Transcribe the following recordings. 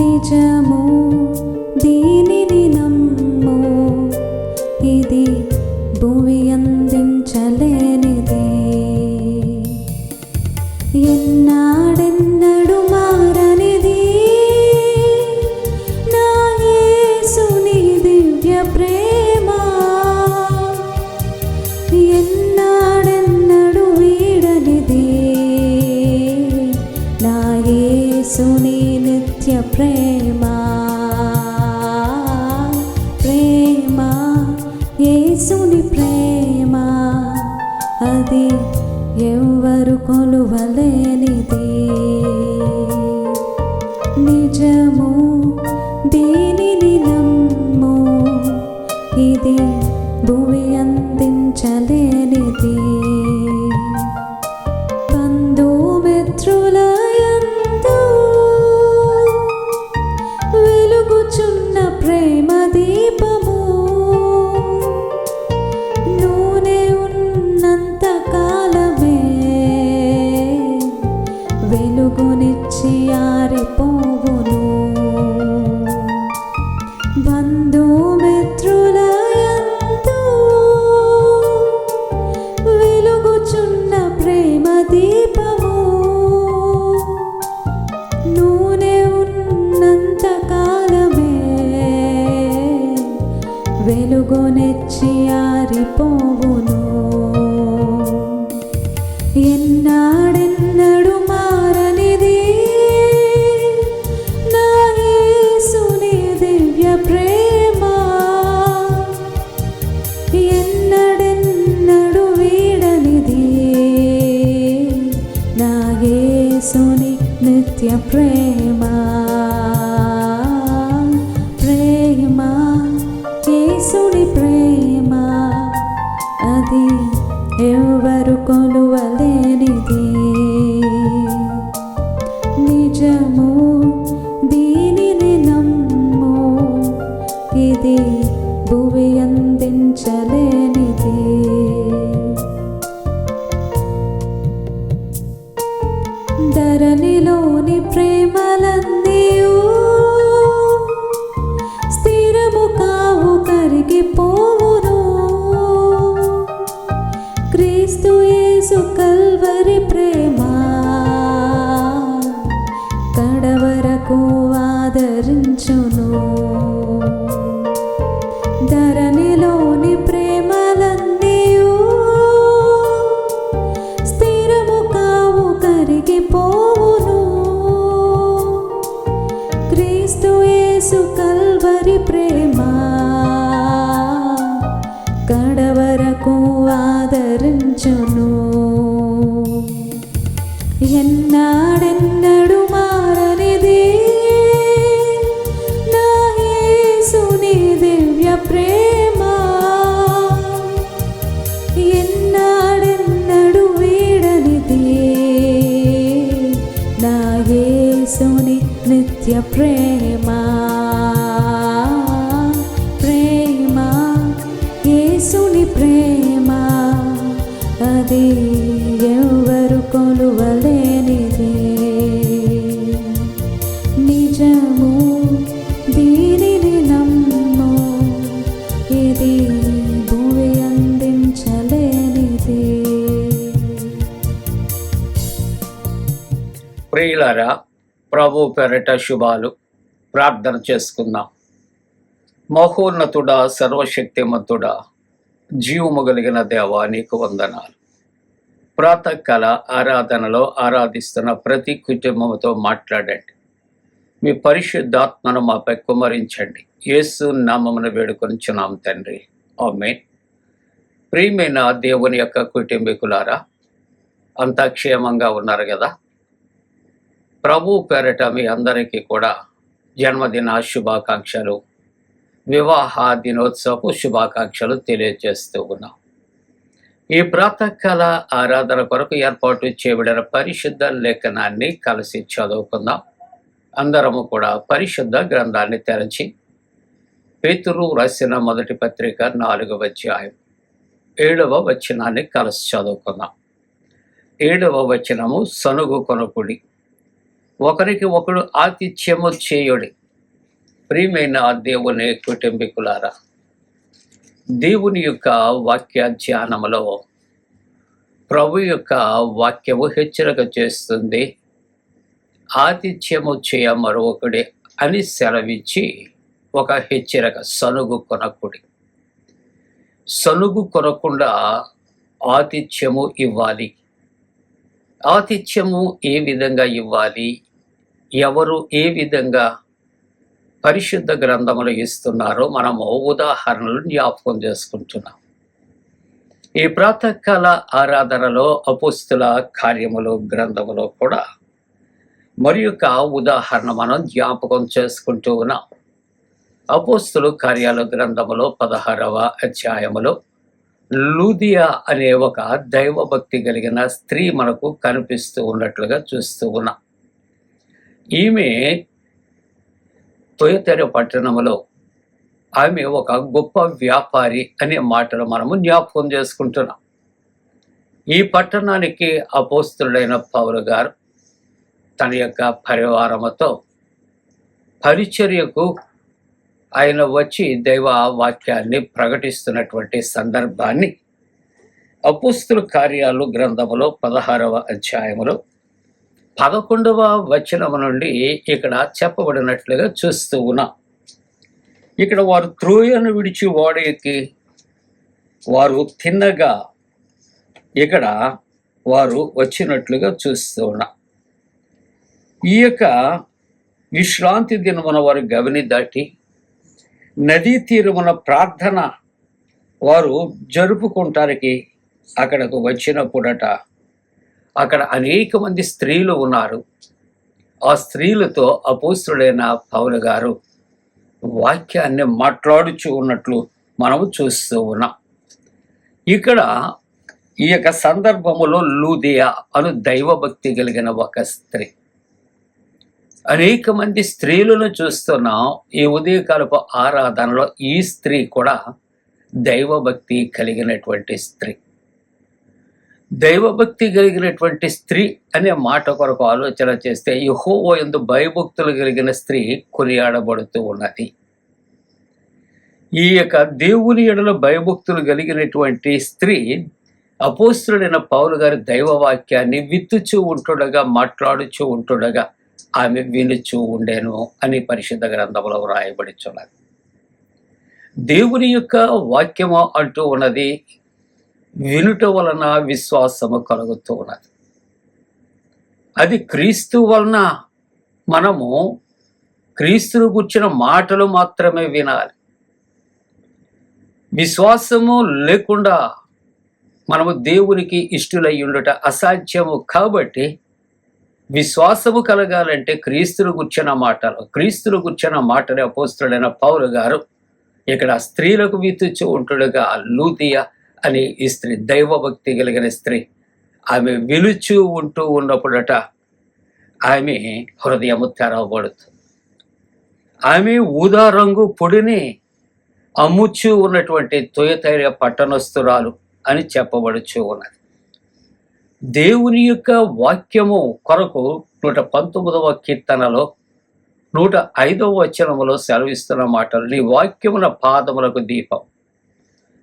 నిజము? దీనిని నమ్ము? ఇది భూమి అందించలేనిది. ఎన్నాడెన్నడు మారనిది? నా యేసుని దివ్య ప్రేమ. ఎన్నాడెన్నడు వీడనిది? నా యేసుని నిత్య ప్రేమ. ప్రేమ యేసుని ప్రేమ. అది ఎవరు కొలువలేనిది. నిజము దీని నిత్య ప్రేమ. ప్రేమ కేసుడి ప్రేమ. అది ఎవరు కొలువలేనిది. నిజము దీనిని నమ్ము. ఇది భువి అందించలేని కడవరకు ఆదరించును. ధరణిలోని ప్రేమలన్నీయు స్థిరము కావు కరిగిపోవును. క్రీస్తు యేసు కల్వరి ప్రేమ కడవరకు ఆదరించును. ఎన్నాడెన్నడు ప్రేమ ప్రేమ యేసుని ప్రేమ అదే ప్రభు పెరట శుభాలు. ప్రార్థన చేసుకుందాం. మహోన్నతుడా సర్వశక్తిమంతుడా జీవము కలిగిన దేవా నీకు వందనాలు. ప్రాతకాల ఆరాధనలో ఆరాధిస్తున్న ప్రతి కుటుంబంతో మాట్లాడండి. మీ పరిశుద్ధాత్మను మాపై కుమరించండి యేసు నామమును వేడుకొనిచున్నాం తండ్రి. ఆమెన్. ప్రియమైన దేవుని యొక్క కుటుంబీకులారా అంతా క్షేమంగా ఉన్నారు కదా? ప్రభు పేరట మీ అందరికీ కూడా జన్మదిన శుభాకాంక్షలు వివాహ దినోత్సవపు శుభాకాంక్షలు తెలియజేస్తూ ఉన్నాం. ఈ ప్రాతకాల ఆరాధన కొరకు ఏర్పాటు చేయబడిన పరిశుద్ధ లేఖనాన్ని కలిసి చదువుకుందాం. అందరము కూడా పరిశుద్ధ గ్రంథాన్ని తెరచి పేతురు రాసిన మొదటి పత్రిక నాలుగవ అధ్యాయం ఏడవ వచనాన్ని కలిసి చదువుకుందాం. ఏడవ వచనము సనుగు కొనుకుడి ఒకరికి ఒకడు ఆతిథ్యము చేయుడి. ప్రియమైన దేవుని కుటుంబీకులారా దేవుని యొక్క వాక్య ధ్యానములో ప్రభు యొక్క వాక్యము హెచ్చరిక చేస్తుంది. ఆతిథ్యము చేయ మరొకడి అని సెలవిచ్చి ఒక హెచ్చరిక సనుగు కొనకుడి. సనుగు కొనకుండా ఆతిథ్యము ఇవ్వాలి. ఆతిథ్యము ఏ విధంగా ఇవ్వాలి? ఎవరు ఏ విధంగా పరిశుద్ధ గ్రంథములు ఇస్తున్నారో మనము ఉదాహరణలు జ్ఞాపకం చేసుకుంటున్నాం. ఈ ప్రాతకాల ఆరాధనలో అపుస్తుల కార్యములు గ్రంథములో కూడా మరి యొక్క ఉదాహరణ మనం జ్ఞాపకం చేసుకుంటూ ఉన్నాం. అపోస్తులు కార్యాల గ్రంథములో పదహారవ అధ్యాయములో లూదియా అనే ఒక దైవభక్తి కలిగిన స్త్రీ మనకు కనిపిస్తూ ఉన్నట్లుగా చూస్తూ ఉన్నాం. ఈమె తొయతెర పట్టణములో ఆమె ఒక గొప్ప వ్యాపారి అనే మాటలు మనము జ్ఞాపకం చేసుకుంటున్నాం. ఈ పట్టణానికి అపోస్తుడైన పౌరు గారు తన యొక్క పరివారముతో పరిచర్యకు ఆయన వచ్చి దైవ వాక్యాన్ని ప్రకటిస్తున్నటువంటి సందర్భాన్ని అపుస్తుల కార్యాలు గ్రంథములో పదహారవ అధ్యాయములో పదకొండవ వచనము నుండి ఇక్కడ చెప్పబడినట్లుగా చూస్తూ ఉన్నాం. ఇక్కడ వారు త్రోయను విడిచి ఓడెక్కి వారు తిన్నగా ఇక్కడ వారు వచ్చినట్లుగా చూస్తూ ఉన్నా. ఈ యొక్క విశ్రాంతి దినమున వారు గవిని దాటి నదీ తీరమున ప్రార్థన వారు జరుపుకుంటానికి అక్కడకు వచ్చినప్పుడట అక్కడ అనేక మంది స్త్రీలు ఉన్నారు. ఆ స్త్రీలతో అపోస్తుడైన పౌలు గారు వాక్యాన్ని మాట్లాడుచు ఉన్నట్లు మనము చూస్తూ ఉన్నాం. ఇక్కడ ఈ యొక్క సందర్భములో లూదియా అను దైవభక్తి కలిగిన ఒక స్త్రీ. అనేక మంది స్త్రీలను చూస్తున్నాం. ఈ ఉదయకాలపు ఆరాధనలో ఈ స్త్రీ కూడా దైవభక్తి కలిగినటువంటి స్త్రీ. దైవభక్తి కలిగినటువంటి స్త్రీ అనే మాట కొరకు ఆలోచన చేస్తే యహోవో ఎందు భయభక్తులు కలిగిన స్త్రీ కొనియాడబడుతూ ఉన్నది. ఈ యొక్క దేవుని ఎడల భయభక్తులు కలిగినటువంటి స్త్రీ అపోస్తుడైన పౌలు గారి దైవవాక్యాన్ని విత్తుచూ ఉంటుండగా మాట్లాడుచూ ఉంటుండగా ఆమె వినుచూ ఉండేను అని పరిశుద్ధ గ్రంథంలో వ్రాయబడిచున్నది దేవుని యొక్క వాక్యము అంటూ ఉన్నది వినుట వలన విశ్వాసము కలుగుతూ ఉన్నది. అది క్రీస్తు వలన మనము క్రీస్తును కూర్చిన మాటలు మాత్రమే వినాలి. విశ్వాసము లేకుండా మనము దేవునికి ఇష్టులై ఉండుట అసాధ్యము కాబట్టి విశ్వాసము కలగాలంటే క్రీస్తును గుర్చిన మాటలు క్రీస్తును గుర్చిన మాటలే అపోస్తుడైన పౌరు గారు ఇక్కడ స్త్రీలకు విత్తుచు ఉంటుండగా లూతియా అని ఈ స్త్రీ దైవభక్తి కలిగిన స్త్రీ ఆమె విలుచు ఉంటూ ఉన్నప్పుడట ఆమె హృదయము తెరవబడుతుంది ఆమె ఊదా రంగు పొడిని అమ్ముచూ ఉన్నటువంటి తొయతైర పట్టణస్తురాలు అని చెప్పబడుచు ఉన్నది. దేవుని యొక్క వాక్యము కొరకు నూట పంతొమ్మిదవ కీర్తనలో నూట ఐదవ వచనములో సెలవిస్తున్న మాటలు నీ వాక్యమున పాదములకు దీపం.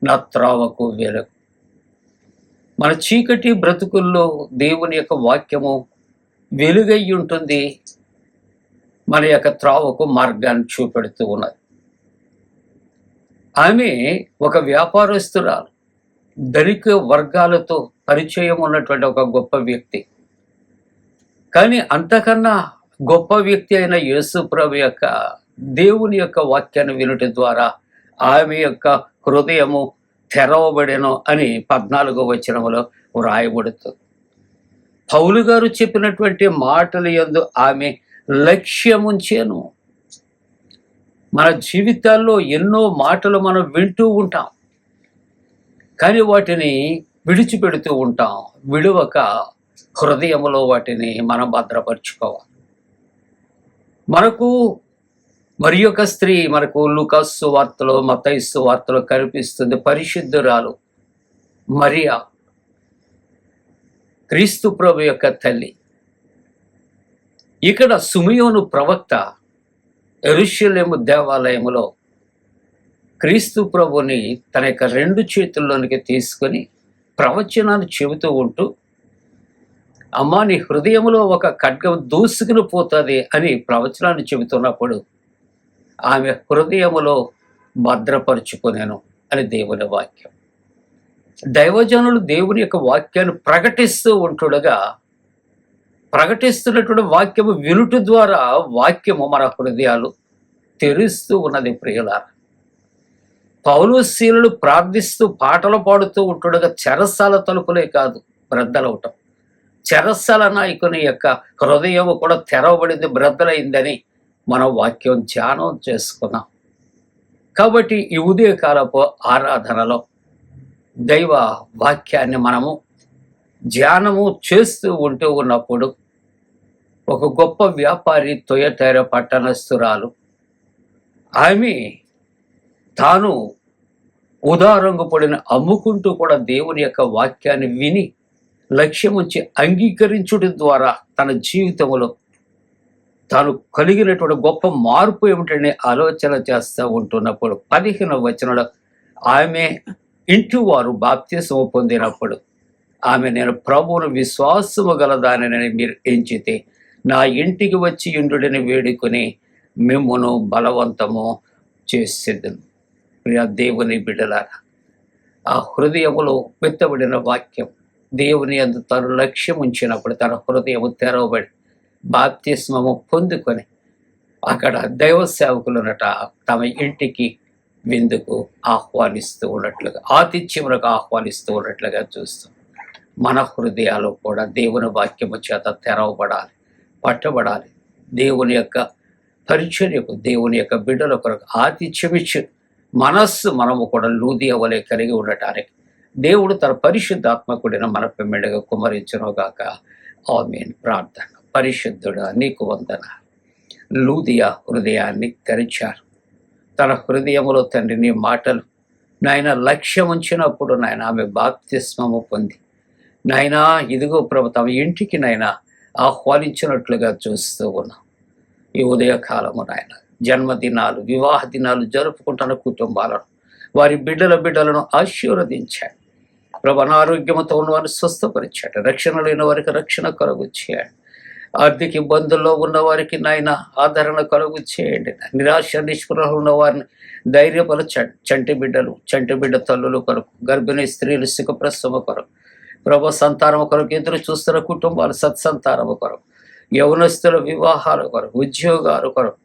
నా త్రావకు వెలుగు మన చీకటి బ్రతుకుల్లో దేవుని యొక్క వాక్యము వెలుగై ఉంటుంది మన యొక్క త్రావకు మార్గాన్ని చూపెడుతూ ఉన్నది. ఆమె ఒక వ్యాపారస్తురాలు. ధనిక వర్గాలతో పరిచయం ఉన్నటువంటి ఒక గొప్ప వ్యక్తి. కానీ అంతకన్నా గొప్ప వ్యక్తి అయిన యేసుప్రభు యొక్క దేవుని యొక్క వాక్యాన్ని వినటం ద్వారా ఆమె యొక్క హృదయము తెరవబడెను అని పద్నాలుగో వచనములో వ్రాయబడుతుంది పౌలు గారు చెప్పినటువంటి మాటలు యందు ఆమె లక్ష్యముంచేను. మన జీవితాల్లో ఎన్నో మాటలు మనం వింటూ ఉంటాం కానీ వాటిని విడిచిపెడుతూ ఉంటాం విడువక హృదయములో వాటిని మనం భద్రపరుచుకోవాలి. మనకు మరి ఒక స్త్రీ మనకు లుకస్సు వార్తలో మతైస్సు వార్తలో కనిపిస్తుంది. పరిశుద్ధురాలు మరియా క్రీస్తు ప్రభు యొక్క తల్లి. ఇక్కడ సుమియోను ప్రవక్త ఎరుషలేము దేవాలయములో క్రీస్తు ప్రభుని తన యొక్క రెండు చేతుల్లోనికి తీసుకొని ప్రవచనాన్ని చెబుతూ ఉంటూ అమ్మా నీ హృదయంలో ఒక ఖడ్గం దూసుకుని పోతుంది అని ప్రవచనాన్ని చెబుతున్నప్పుడు ఆమె హృదయములో భద్రపరుచుకునేను అని దేవుని వాక్యం. దైవజనులు దేవుని యొక్క వాక్యాన్ని ప్రకటిస్తూ ఉంటుండగా ప్రకటిస్తున్నటువంటి వాక్యము వినుట ద్వారా వాక్యము మన హృదయాలు తెరుస్తూ ఉన్నది ప్రియులార. పౌలు శీలులు ప్రార్థిస్తూ పాటలు పాడుతూ ఉంటుండగా చెరసాల తలుపులే కాదు బ్రద్దలవటం. చెరసాల నాయకుని యొక్క హృదయం కూడా తెరవబడింది బ్రద్దలైందని మనం వాక్యం ధ్యానం చేసుకున్నాం కాబట్టి ఈ ఉదయకాలపు ఆరాధనలో దైవ వాక్యాన్ని మనము ధ్యానము చేస్తూ ఉంటూ ఉన్నప్పుడు ఒక గొప్ప వ్యాపారి తొయటైర పట్టణస్థురాలు ఆమె తాను ఉదారంగు పడిన అమ్ముకుంటూ కూడా దేవుని యొక్క వాక్యాన్ని విని లక్ష్యం ఉంచి అంగీకరించడం ద్వారా తన జీవితంలో తాను కలిగినటువంటి గొప్ప మార్పు ఏమిటనే ఆలోచన చేస్తూ ఉంటున్నప్పుడు పదిహేను వచనంలో ఆమె ఇంటి వారు బాప్తీసము పొందినప్పుడు ఆమె నేను ప్రభువును విశ్వాసము గలదానని మీరు ఎంచితే నా ఇంటికి వచ్చి ఇండుడిని వేడుకొని మిమ్మును బలవంతము చేసేది. ప్రియ దేవుని బిడ్డలారా ఆ హృదయములో వెత్తబడిన వాక్యం దేవుని అందు తను లక్ష్యం ఉంచినప్పుడు తన హృదయము తెరవబడి బాప్తిస్మము పొందుకొని అక్కడ దైవ సేవకులునట తమ ఇంటికి విందుకు ఆహ్వానిస్తూ ఉన్నట్లుగా ఆతిథ్యములకు ఆహ్వానిస్తూ ఉన్నట్లుగా చూస్తాం. మన హృదయాలు కూడా దేవుని వాక్యము చేత తెరవబడాలి పట్టబడాలి. దేవుని యొక్క పరిచర్యకు దేవుని యొక్క బిడ్డల కొరకు ఆతిథ్యమిచ్చు మనస్సు మనము కూడా లూది అవలే కలిగి ఉండటానికి దేవుడు తన పరిశుద్ధాత్మకుడిన మన పెమ్మిడిగా కుమరించునుగాక. ఆమెన్. ప్రార్థన. పరిశుద్ధుడు నీకు వందన లూదియా హృదయాన్ని తెరిచారు తన హృదయములో తండ్రి నీ మాటలు నాయన లక్ష్యం ఉంచినప్పుడు నాయన ఆమె బాప్తిస్మము పొంది. నాయనా ఇదిగో ప్రభు తమ ఇంటికి నాయన ఆహ్వానించినట్లుగా చూస్తూ ఉన్నాం. ఈ ఉదయకాలము నాయన జన్మదినాలు వివాహ దినాలు జరుపుకుంటున్న కుటుంబాలను వారి బిడ్డల బిడ్డలను ఆశీర్వదించాడు. ప్రభు అనారోగ్యముతో ఉన్న వారిని స్వస్థపరిచాడు. రక్షణ లేని వారికి రక్షణ కలుగు చేయండి. ఆర్థిక ఇబ్బందుల్లో ఉన్న వారికి నాయన ఆదరణ కలుగు చేయండి. నిరాశ నిష్పృహ ఉన్న వారిని చ చంటి బిడ్డలు చంటి బిడ్డ తల్లులు కొరకు గర్భిణీ స్త్రీలు సుఖప్రసవ కొరకు ప్రభు సంతానం కొరకు ఎదురు చూస్తున్న కుటుంబాలు సత్సంతానం కొరకు యవనస్తుల వివాహాల కొరకు ఉద్యోగాల కొరకు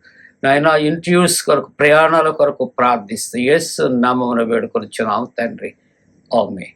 నాయన ఇంటర్వ్యూస్ కొరకు ప్రయాణాల కొరకు ప్రార్థిస్తూ యేసు నామమున వేడుకొనిచున్నాం తండ్రి. ఆమె